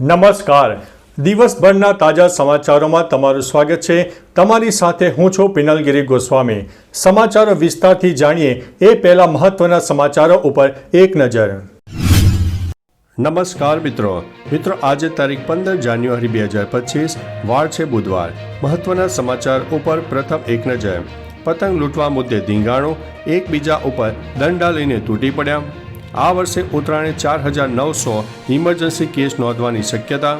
નમસ્કાર. દિવસભરના તાજા સમાચારોમાં તમારું સ્વાગત છે. તમારી સાથે હું છું પિનલગીરી ગોસ્વામી. સમાચારો વિસ્તારથી જાણીએ એ પહેલા મહત્વના સમાચારો ઉપર એક નજર. નમસ્કાર મિત્રો. મિત્રો, આજે તારીખ પંદર જાન્યુઆરી બે હજાર પચીસ, વાર છે બુધવાર. મહત્વના સમાચાર ઉપર પ્રથમ એક નજર. પતંગ લૂંટવા મુદ્દે ધીંગાણું, એકબીજા ઉપર દંડા લઈને તૂટી પડ્યા. આ વર્ષે ઉત્તરાયણે ચાર હજાર નવસો ઇમરજન્સી કેસ નોંધવાની શક્યતા.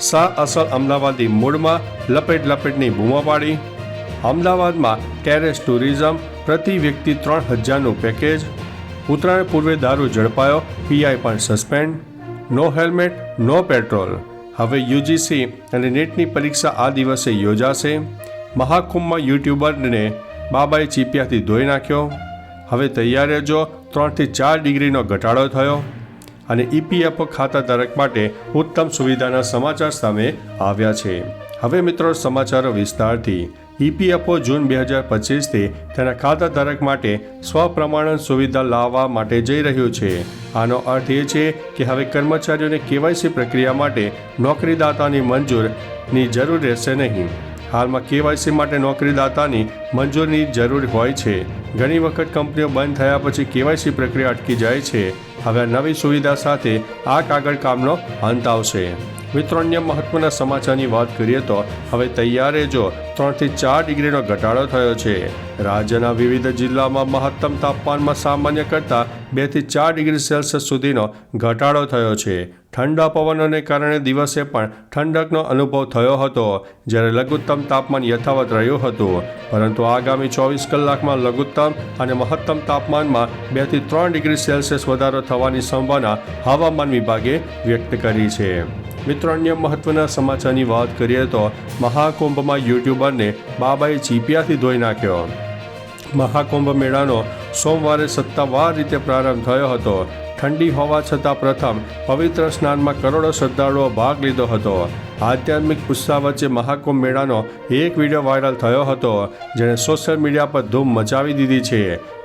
સા અસલ અમદાવાદી મૂળમાં લપેટ લપેટની બૂમો પાડી અમદાવાદમાં ટેરેસ ટુરિઝમ પ્રતિ વ્યક્તિ ત્રણ હજારનું પેકેજ. ઉત્તરાયણ પૂર્વે દારૂ ઝડપાયો, પીઆઈ પણ suspend. No helmet, no petrol. હવે યુજીસી અને નેટની પરીક્ષા આ દિવસે યોજાશે. મહાકુંભમાં યુટ્યુબરને બાબાએ ચીપિયાથી ધોઈ નાખ્યો. હવે તૈયાર રહેજો ત્રણથી ચાર ડિગ્રીનો ઘટાડો થયો અને ઈપીએફઓ ખાતા ધારક માટે ઉત્તમ સુવિધાના સમાચાર સામે આવ્યા છે. હવે મિત્રો સમાચારો વિસ્તારથી. ઈપીએફઓ જૂન બે હજાર પચીસથી તેના ખાતા ધારક માટે સ્વપ્રમાણન સુવિધા લાવવા માટે જઈ રહ્યું છે. આનો અર્થ એ છે કે હવે કર્મચારીઓને કેવાયસી પ્રક્રિયા માટે નોકરીદાતાની મંજૂરની જરૂર રહેશે નહીં. હાલમાં કેવાયસી માટે નોકરીદાતાની મંજૂરીની જરૂર હોય છે. ઘણી વખત કંપનીઓ બંધ થયા પછી કેવાયસી પ્રક્રિયા અટકી જાય છે. હવે નવી સુવિધા સાથે આ કાગળ કામનો અંત આવશે. મિત્રો, અન્ય મહત્વના સમાચારની વાત કરીએ તો હવે તૈયારે જો ત્રણથી ચાર ડિગ્રીનો ઘટાડો થયો છે. રાજ્યના વિવિધ જિલ્લામાં મહત્તમ તાપમાનમાં સામાન્ય કરતાં બેથી ચાર ડિગ્રી સેલ્સિયસ સુધીનો ઘટાડો થયો છે. ઠંડા પવનોને કારણે દિવસે પણ ઠંડકનો અનુભવ થયો હતો, જ્યારે લઘુત્તમ તાપમાન યથાવત રહ્યું હતું. પરંતુ આગામી ચોવીસ કલાકમાં લઘુત્તમ અને મહત્તમ તાપમાનમાં બેથી ત્રણ ડિગ્રી સેલ્સિયસ વધારો થવાની સંભાવના હવામાન વિભાગે વ્યક્ત કરી છે. મિત્રો, અન્ય મહત્વના સમાચારની વાત કરીએ તો મહાકુંભમાં યુટ્યુબરને બાબાએ ચીપિયાથી ધોઈ નાખ્યો. મહાકુંભ મેળાનો સોમવારે સત્તાવાર રીતે પ્રારંભ થયો હતો. ઠંડી હોવા છતાં પ્રથમ પવિત્ર સ્નાનમાં કરોડો શ્રદ્ધાળુઓ ભાગ લીધો હતો. આધ્યાત્મિક ઉત્સાહ વચ્ચે મહાકુંભ મેળાનો એક વીડિયો વાયરલ થયો હતો, જેણે સોશિયલ મીડિયા પર ધૂમ મચાવી દીધી છે.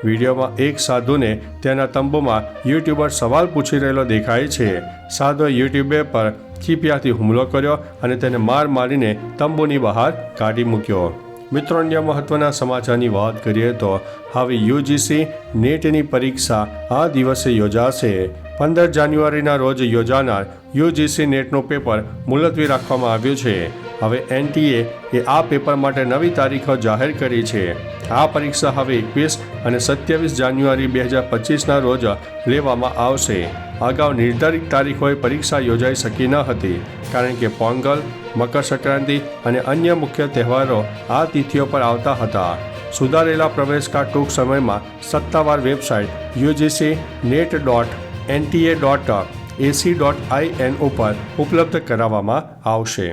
વિડીયોમાં એક સાધુને તેના તંબુમાં યુટ્યુબર સવાલ પૂછી રહેલો દેખાય છે. સાધુએ યુટ્યુબે પર ચીપિયાથી હુમલો કર્યો અને તેને માર મારીને તંબુની બહાર કાઢી મૂક્યો. મિત્રો અન્ય મહત્વના સમાચારની વાત કરીએ તો હવે યુજીસી નેટની પરીક્ષા આ દિવસે યોજાશે. પંદર જાન્યુઆરીના રોજ યોજાનાર યુજીસી નેટનું પેપર મુલતવી રાખવામાં આવ્યું છે. હવે એનટીએ એ આ પેપર માટે નવી તારીખો જાહેર કરી છે. આ પરીક્ષા હવે એકવીસ અને સત્યાવીસ જાન્યુઆરી બે હજાર પચીસના રોજ લેવામાં આવશે. અગાઉ નિર્ધારિત તારીખોએ પરીક્ષા યોજાઈ શકી ન હતી, કારણ કે પોંગલ, મકર સંક્રાંતિ અને અન્ય મુખ્ય તહેવારો આ તિથિઓ પર આવતા હતા. સુધારેલા પ્રવેશકા ટૂંક સમયમાં સત્તાવાર website UGC NET dot NTA dot AC dot IN ઉપર ઉપલબ્ધ કરાવવામાં આવશે.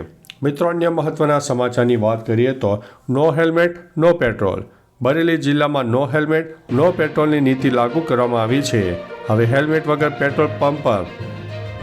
મિત્રો, અન્ય મહત્વના સમાચારની વાત કરીએ તો no helmet, no petrol. Bareilly જિલ્લામાં નો હેલ્મેટ, નો પેટ્રોલની નીતિ લાગુ કરવામાં આવી છે. હવે હેલ્મેટ વગર પેટ્રોલ પંપ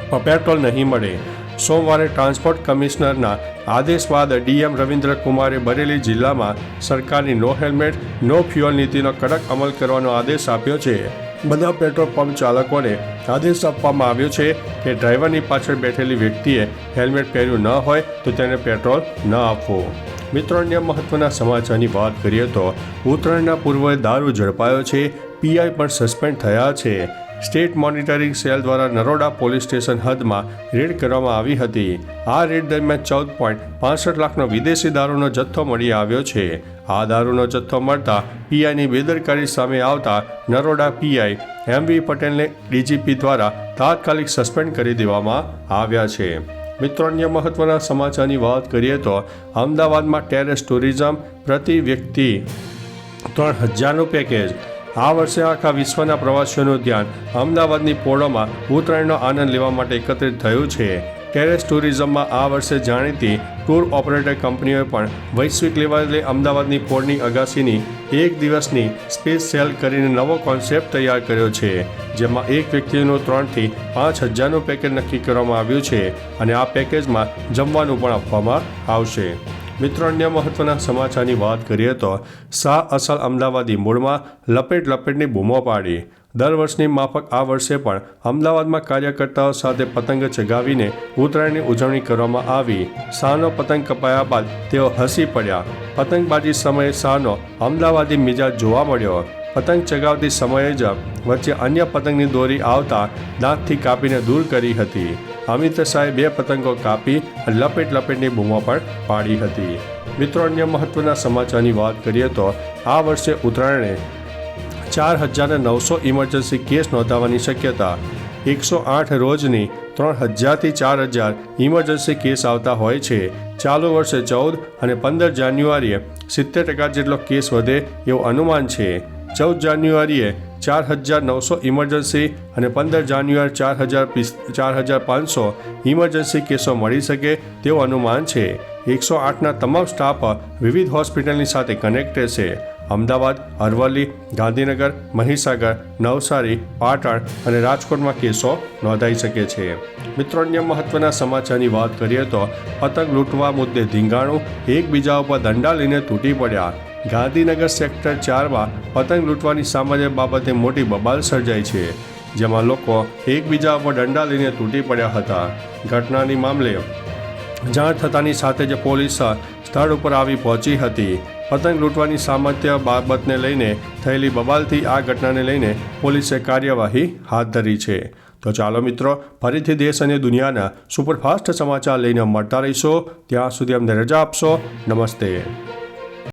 પર પેટ્રોલ નહીં મળે. સોમવારે ટ્રાન્સપોર્ટ કમિશનરના આદેશ બાદ ડીએમ રવિન્દ્ર કુમારે બરેલી જિલ્લામાં સરકારની નો હેલ્મેટ, નો ફ્યુઅલ નીતિનો કડક અમલ કરવાનો આદેશ આપ્યો છે. બધા પેટ્રોલ પંપ ચાલકોને આદેશ આપવામાં આવ્યો છે કે ડ્રાઈવરની પાછળ બેઠેલી વ્યક્તિએ હેલ્મેટ પહેર્યું ન હોય તો તેને પેટ્રોલ ન આપવું. મિત્રો, અન્ય મહત્વના સમાચારની વાત કરીએ તો ઉત્તરાયણના પૂર્વે દારૂ ઝડપાયો છે. પીઆઈ પણ સસ્પેન્ડ થયા છે. સ્ટેટ મોનિટરિંગ સેલ દ્વારા નરોડા પોલીસ સ્ટેશન હદમાં રેડ કરવામાં આવી હતી. આ રેડ દરમિયાન ચૌદ પોઈન્ટ પાસઠ લાખનો વિદેશી દારૂનો જથ્થો મળી આવ્યો છે. આ દારૂનો જથ્થો મળતા પીઆઈની બેદરકારી સામે આવતા નરોડા પીઆઈ એમ વી પટેલને ડીજીપી દ્વારા તાત્કાલિક સસ્પેન્ડ કરી દેવામાં આવ્યા છે. મિત્રો, અન્ય મહત્વના સમાચારની વાત કરીએ તો અમદાવાદમાં ટેરેસ ટુરિઝમ પ્રતિ વ્યક્તિ ત્રણ હજારનું પેકેજ આ વર્ષે આખા વિશ્વના પ્રવાસીઓનું ધ્યાન અમદાવાદની પોળોમાં ઉત્તરાયણનો આનંદ લેવા માટે એકત્રિત થયું છે. ટેરેસ ટુરિઝમમાં આ વર્ષે જાણીતી ટૂર ઓપરેટર કંપનીઓએ પણ વૈશ્વિક લેવલે અમદાવાદની પોળની અગાસીની એક દિવસની સ્પેસ સેલ કરીને નવો કોન્સેપ્ટ તૈયાર કર્યો છે, જેમાં એક વ્યક્તિનું ત્રણથી પાંચ હજારનું પેકેજ નક્કી કરવામાં આવ્યું છે અને આ પેકેજમાં જમવાનું પણ આપવામાં આવશે. મિત્રો, અન્ય મહત્વના સમાચારની વાત કરીએ તો શાહ અસલ અમદાવાદી મૂળમાં લપેટ લપેટની બૂમો પાડી. દર વર્ષની માફક આ વર્ષે પણ અમદાવાદમાં કાર્યકર્તાઓ સાથે પતંગ ચગાવીને ઉત્તરાયણની ઉજવણી કરવામાં આવી. શાહનો પતંગ કપાયા બાદ તેઓ હસી પડ્યા. પતંગબાજી સમયે શાહનો અમદાવાદી મિજાજ જોવા મળ્યો. પતંગ ચગાવતી સમયે જ વચ્ચે અન્ય પતંગની દોરી આવતા દાંતથી કાપીને દૂર કરી હતી. અમિત શાહે બે પતંગો કાપી લપેટ લપેટની બૂમો પણ પાડી હતી. મિત્રો, અન્ય મહત્વના સમાચારની વાત કરીએ તો આ વર્ષે ઉત્તરાયણે ચાર હજાર નવસો ઇમરજન્સી કેસ નોંધાવવાની શક્યતા. એકસો આઠ રોજની ત્રણ હજારથી ચાર હજાર ઇમરજન્સી કેસ આવતા હોય છે. ચાલુ વર્ષે ચૌદ અને પંદર જાન્યુઆરીએ સિત્તેર ટકા જેટલો કેસ વધે એવું અનુમાન છે. ચૌદ જાન્યુઆરીએ ચાર હજાર નવસો ઇમરજન્સી અને પંદર જાન્યુઆરી ચાર હજાર ચાર હજાર પાંચસો ઇમરજન્સી કેસો મળી શકે તેવું અનુમાન છે. એકસો આઠના તમામ સ્ટાફ વિવિધ હોસ્પિટલની સાથે કનેક્ટેડ છે. અમદાવાદ, અરવલ્લી, ગાંધીનગર, મહીસાગર, નવસારી, પાટણ અને રાજકોટમાં કેસો નોંધાઈ શકે છે. મિત્રો, અન્ય મહત્વના સમાચારની વાત કરીએ તો પતંગ લૂંટવા મુદ્દે ધીંગાણું એકબીજા ઉપર દંડા લઈને તૂટી પડ્યા. ગાંધીનગર સેક્ટર ચારમાં પતંગ લૂંટવાની સામાન્ય બાબતે મોટી બબાલ સર્જાઈ છે, જેમાં લોકો એકબીજા ઉપર દંડા લઈને તૂટી પડ્યા હતા. ઘટનાની મામલે જાણ થતાની સાથે જ પોલીસ સ્થળ ઉપર આવી પહોંચી હતી. પતંગ લૂંટવાની સામાન્ય બાબતને લઈને થયેલી બબાલથી આ ઘટનાને લઈને પોલીસે કાર્યવાહી હાથ ધરી છે. તો ચાલો મિત્રો, ફરીથી દેશ અને દુનિયાના સુપરફાસ્ટ સમાચાર લઈને મળતા રહીશો. ત્યાં સુધી અમને રજા આપશો. નમસ્તે.